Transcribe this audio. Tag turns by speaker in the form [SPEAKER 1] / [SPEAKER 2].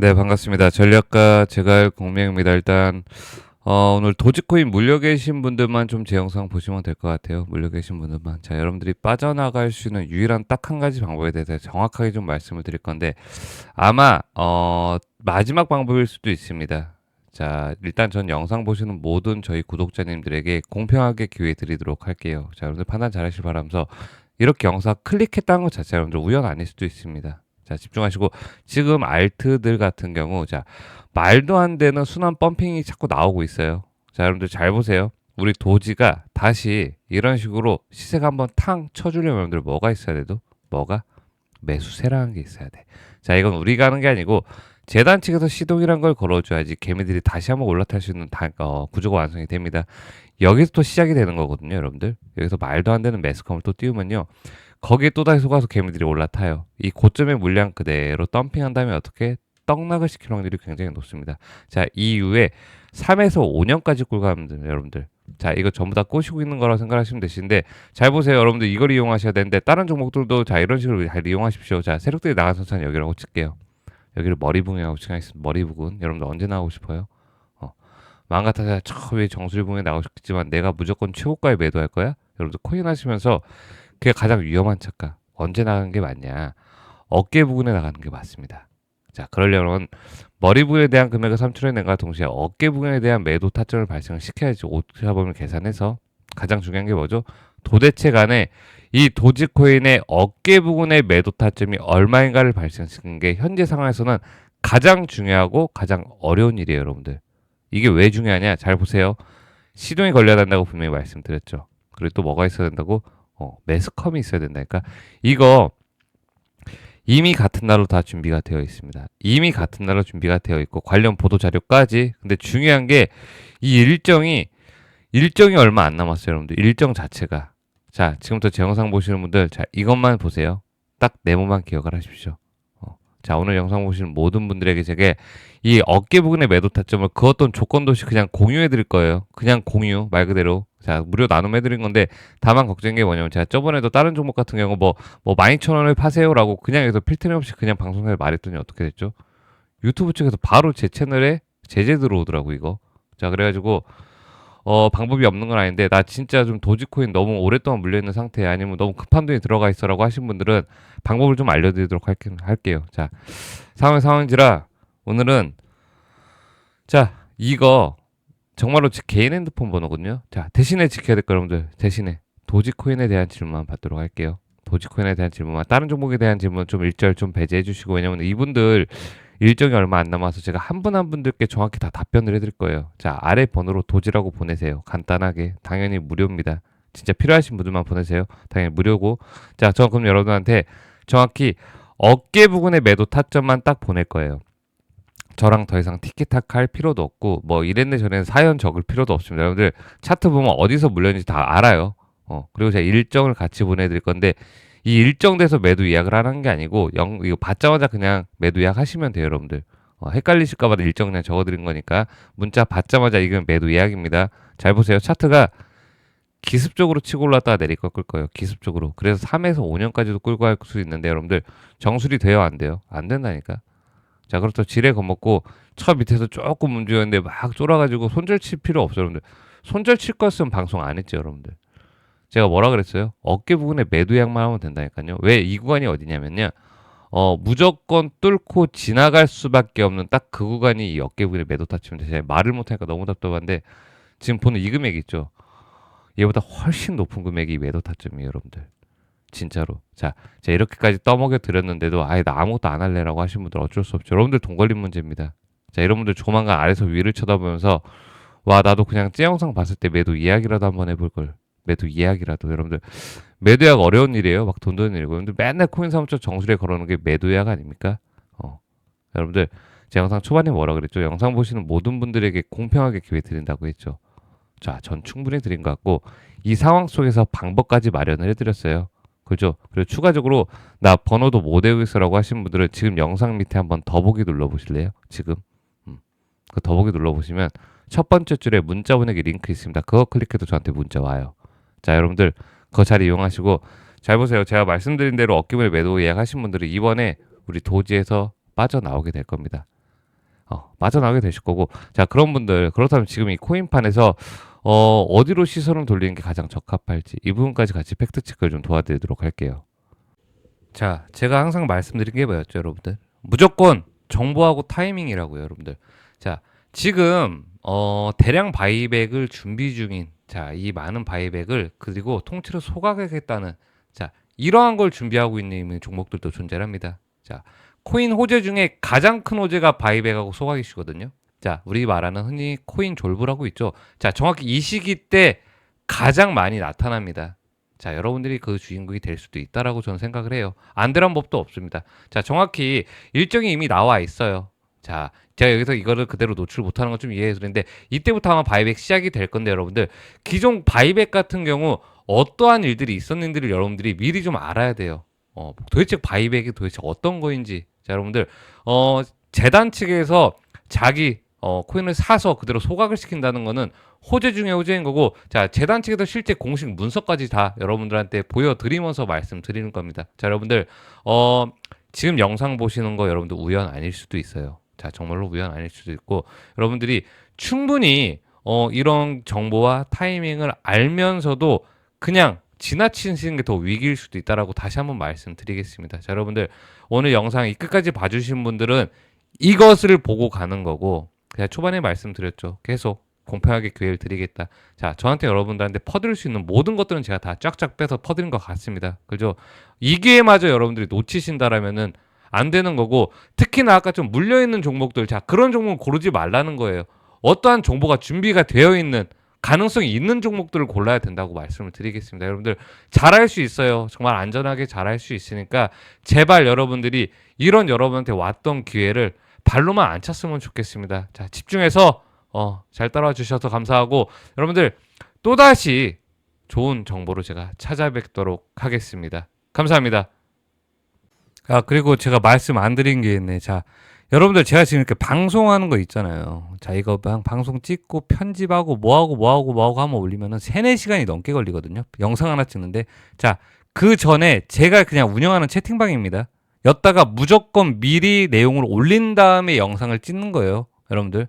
[SPEAKER 1] 네, 반갑습니다. 전략가 제갈 공명입니다. 일단 어, 오늘 도지코인 물려 계신 분들만 좀 제 영상 보시면 될 것 같아요. 물려 계신 분들만. 자, 여러분들이 빠져나갈 수 있는 유일한 딱 한 가지 방법에 대해서 정확하게 좀 말씀을 드릴 건데 아마 어, 마지막 방법일 수도 있습니다. 자, 일단 전 영상 보시는 모든 저희 구독자님들에게 공평하게 기회 드리도록 할게요. 자, 여러분들 판단 잘 하시길 바라면서 이렇게 영상 클릭했다는 것 자체가 여러분들 우연 아닐 수도 있습니다. 자, 집중하시고 지금 알트들 같은 경우 자, 말도 안 되는 순환 펌핑이 자꾸 나오고 있어요. 자, 여러분들 잘 보세요. 우리 도지가 다시 이런 식으로 시세가 한번 탕 쳐주려면 여러분들 뭐가 있어야 돼도 뭐가 매수세라는 게 있어야 돼. 자, 이건 우리가 하는 게 아니고 재단 측에서 시동이란 걸 걸어줘야지 개미들이 다시 한번 올라탈 수 있는 다, 어, 구조가 완성이 됩니다. 여기서 또 시작이 되는 거거든요, 여러분들. 여기서 말도 안 되는 매스컴을 또 띄우면요. 거기에 또다시 속아서 개미들이 올라타요. 이 고점의 물량 그대로 덤핑한 다음에 어떻게 떡락을 시키는 확률이 굉장히 높습니다. 자, 이후에 3에서 5년까지 끌고 가면 돼요, 여러분들. 자, 이거 전부 다 꼬시고 있는 거라고 생각하시면 되시는데 잘 보세요, 여러분들 이걸 이용하셔야 되는데 다른 종목들도 자 이런 식으로 잘 이용하십시오. 자, 세력들이 나간 선수는 여기라고 칠게요. 여기를 머리붕이라고 칭하겠습니다. 머리부근. 여러분들 언제 나오고 싶어요? 어. 마음 같아서 저 위에 정수리붕에 나오고 싶겠지만 내가 무조건 최고가에 매도할 거야? 여러분들 코인 하시면서 그게 가장 위험한 착각. 언제 나가는 게 맞냐? 어깨 부근에 나가는 게 맞습니다. 자, 그러려면 머리 부분에 대한 금액을 산출해낸과 동시에 어깨 부분에 대한 매도 타점을 발생을 시켜야지 오차범위를 계산해서 가장 중요한 게 뭐죠? 도대체 간에 이 도지코인의 어깨 부분의 매도 타점이 얼마인가를 발생시키는 게 현재 상황에서는 가장 중요하고 가장 어려운 일이에요, 여러분들. 이게 왜 중요하냐? 잘 보세요. 시동이 걸려야 된다고 분명히 말씀드렸죠. 그리고 또 뭐가 있어야 된다고? 어, 매스컴이 있어야 된다니까. 이거 이미 같은 날로 다 준비가 되어 있습니다. 이미 같은 날로 준비가 되어 있고 관련 보도 자료까지. 근데 중요한 게 이 일정이 일정이 얼마 안 남았어요, 여러분들. 일정 자체가. 자, 지금부터 제 영상 보시는 분들, 자, 이것만 보세요. 딱 네모만 기억을 하십시오. 어. 자, 오늘 영상 보시는 모든 분들에게 제게 이 어깨 부분의 매도 타점을 그 어떤 조건도 없이 그냥 공유해 드릴 거예요. 그냥 공유, 말 그대로. 자, 무료 나눔해 드린 건데, 다만 걱정인 게 뭐냐면, 제가 저번에도 다른 종목 같은 경우 뭐, 뭐, 12,000원을 파세요라고 그냥 여기서 필터링 없이 그냥 방송사에 말했더니 어떻게 됐죠? 유튜브 측에서 바로 제 채널에 제재 들어오더라고, 이거. 자, 그래가지고, 어, 방법이 없는 건 아닌데, 나 진짜 좀 도지코인 너무 오랫동안 물려있는 상태, 아니면 너무 급한 돈이 들어가 있어라고 하신 분들은 방법을 좀 알려드리도록 할, 할게요. 자, 상황 상황지라, 오늘은, 자, 이거, 정말로 제 개인 핸드폰 번호거든요. 자, 대신에 지켜야 될 거 여러분들, 대신에 도지코인에 대한 질문만 받도록 할게요. 도지코인에 대한 질문만, 다른 종목에 대한 질문 좀 일절 좀 배제해 주시고, 왜냐면 이분들, 일정이 얼마 안 남아서 제가 한분한 분들께 정확히 다 답변을 해드릴 거예요. 자, 아래 번호로 도지라고 보내세요. 간단하게. 당연히 무료입니다. 진짜 필요하신 분들만 보내세요. 당연히 무료고. 자, 저 그럼 여러분한테 정확히 어깨 부분의 매도 타점만 딱 보낼 거예요. 저랑 더 이상 티키타카 할 필요도 없고 뭐 이랬네 저랬네 사연 적을 필요도 없습니다. 여러분들 차트 보면 어디서 물렸는지 다 알아요. 어, 그리고 제가 일정을 같이 보내드릴 건데 이 일정돼서 매도 예약을 하는 게 아니고 영 이거 받자마자 그냥 매도 예약하시면 돼요, 여러분들. 어, 헷갈리실까봐 일정 그냥 적어드린 거니까 문자 받자마자 이건 매도 예약입니다. 잘 보세요, 차트가 기습적으로 치고 올랐다가 내리 꺾을 거예요. 기습적으로. 그래서 3에서 5년까지도 끌고 갈 수 있는데 여러분들 정수리 돼요, 안 돼요? 안 된다니까. 자, 그렇다고 지뢰 겁먹고 첫 밑에서 조금 문제였는데 막 쫄아가지고 손절 칠 필요 없어요, 여러분들. 손절 칠 것은 방송 안 했죠, 여러분들. 제가 뭐라 그랬어요? 어깨 부분에 매도 약만 하면 된다니까요. 왜 이 구간이 어디냐면요. 어, 무조건 뚫고 지나갈 수밖에 없는 딱 그 구간이 이 어깨 부분에 매도 타치면 제가 말을 못하니까 너무 답답한데 지금 보는 이 금액 있죠. 얘보다 훨씬 높은 금액이 매도 타점이에요, 여러분들. 진짜로. 자, 제가 이렇게까지 떠먹여 드렸는데도 아예 나 아무것도 안 할래라고 하신 분들 어쩔 수 없죠. 여러분들 돈 걸린 문제입니다. 자, 여러분들 조만간 아래서 위를 쳐다보면서 와, 나도 그냥 제 영상 봤을 때 매도 이야기라도 한번 해볼 걸. 매도 예약이라도 여러분들 매도 예약 어려운 일이에요. 막 돈 드는 일이고 여러분들 맨날 코인 사무처 정수리에 걸어놓는 게 매도 예약 아닙니까? 어. 여러분들 제 영상 초반에 뭐라 그랬죠? 영상 보시는 모든 분들에게 공평하게 기회 드린다고 했죠. 자, 전 충분히 드린 것 같고 이 상황 속에서 방법까지 마련을 해드렸어요. 그죠? 그리고 추가적으로 나 번호도 못 외우고 있어라고 하신 분들은 지금 영상 밑에 한번 더보기 눌러보실래요? 지금 음. 그 더보기 눌러보시면 첫 번째 줄에 문자 보내기 링크 있습니다. 그거 클릭해도 저한테 문자 와요. 자, 여러분들 그거 잘 이용하시고 잘 보세요. 제가 말씀드린 대로 어깨물 매도 예약하신 분들은 이번에 우리 도지에서 빠져나오게 될 겁니다. 어, 빠져나가게 되실 거고 자 그런 분들 그렇다면 지금 이 코인판에서 어, 어디로 시선을 돌리는 게 가장 적합할지 이 부분까지 같이 팩트 체크를 좀 도와드리도록 할게요. 자, 제가 항상 말씀드린 게 뭐였죠, 여러분들? 무조건 정보하고 타이밍이라고요, 여러분들. 자, 지금 어, 대량 바이백을 준비 중인 자, 이 많은 바이백을 그리고 통째로 소각하겠다는 자, 이러한 걸 준비하고 있는 종목들도 존재합니다. 자, 코인 호재 중에 가장 큰 호재가 바이백하고 소각이시거든요. 자, 우리 말하는 흔히 코인 졸부라고 있죠. 자, 정확히 이 시기 때 가장 많이 나타납니다. 자, 여러분들이 그 주인공이 될 수도 있다라고 저는 생각을 해요. 안 되란 법도 없습니다. 자, 정확히 일정이 이미 나와 있어요. 자, 제가 여기서 이거를 그대로 노출 못하는 건 좀 이해해 드리는데 이때부터 아마 바이백 시작이 될 건데 여러분들 기존 바이백 같은 경우 어떠한 일들이 있었는지를 여러분들이 미리 좀 알아야 돼요. 어, 도대체 바이백이 도대체 어떤 거인지. 자, 여러분들 어, 재단 측에서 자기 어, 코인을 사서 그대로 소각을 시킨다는 거는 호재 중에 호재인 거고 자 재단 측에서 실제 공식 문서까지 다 여러분들한테 보여드리면서 말씀드리는 겁니다. 자 여러분들 어 지금 영상 보시는 거 여러분들 우연 아닐 수도 있어요. 자 정말로 우연 아닐 수도 있고 여러분들이 충분히 어 이런 정보와 타이밍을 알면서도 그냥 지나치시는 게 더 위기일 수도 있다라고 다시 한번 말씀드리겠습니다. 자 여러분들 오늘 영상 이 끝까지 봐주신 분들은 이것을 보고 가는 거고 제가 초반에 말씀드렸죠. 계속 공평하게 기회를 드리겠다. 자, 저한테 여러분들한테 퍼드릴 수 있는 모든 것들은 제가 다 쫙쫙 빼서 퍼드린 것 같습니다. 그죠? 이 기회마저 여러분들이 놓치신다라면은 안 되는 거고 특히나 아까 좀 물려 있는 종목들 자 그런 종목 고르지 말라는 거예요. 어떠한 정보가 준비가 되어 있는 가능성이 있는 종목들을 골라야 된다고 말씀을 드리겠습니다. 여러분들 잘할 수 있어요. 정말 안전하게 잘할 수 있으니까 제발 여러분들이 이런 여러분한테 왔던 기회를 발로만 안 찼으면 좋겠습니다. 자, 집중해서 어, 잘 따라와 주셔서 감사하고 여러분들 또다시 좋은 정보로 제가 찾아뵙도록 하겠습니다. 감사합니다. 아, 그리고 제가 말씀 안 드린 게 있네. 자, 여러분들 제가 지금 이렇게 방송하는 거 있잖아요. 자, 이거 방, 방송 찍고 편집하고 뭐하고 뭐하고 뭐하고 하면 올리면은 3, 4시간이 넘게 걸리거든요. 영상 하나 찍는데. 자, 그 전에 제가 그냥 운영하는 채팅방입니다. 였다가 무조건 미리 내용을 올린 다음에 영상을 찍는 거예요. 여러분들.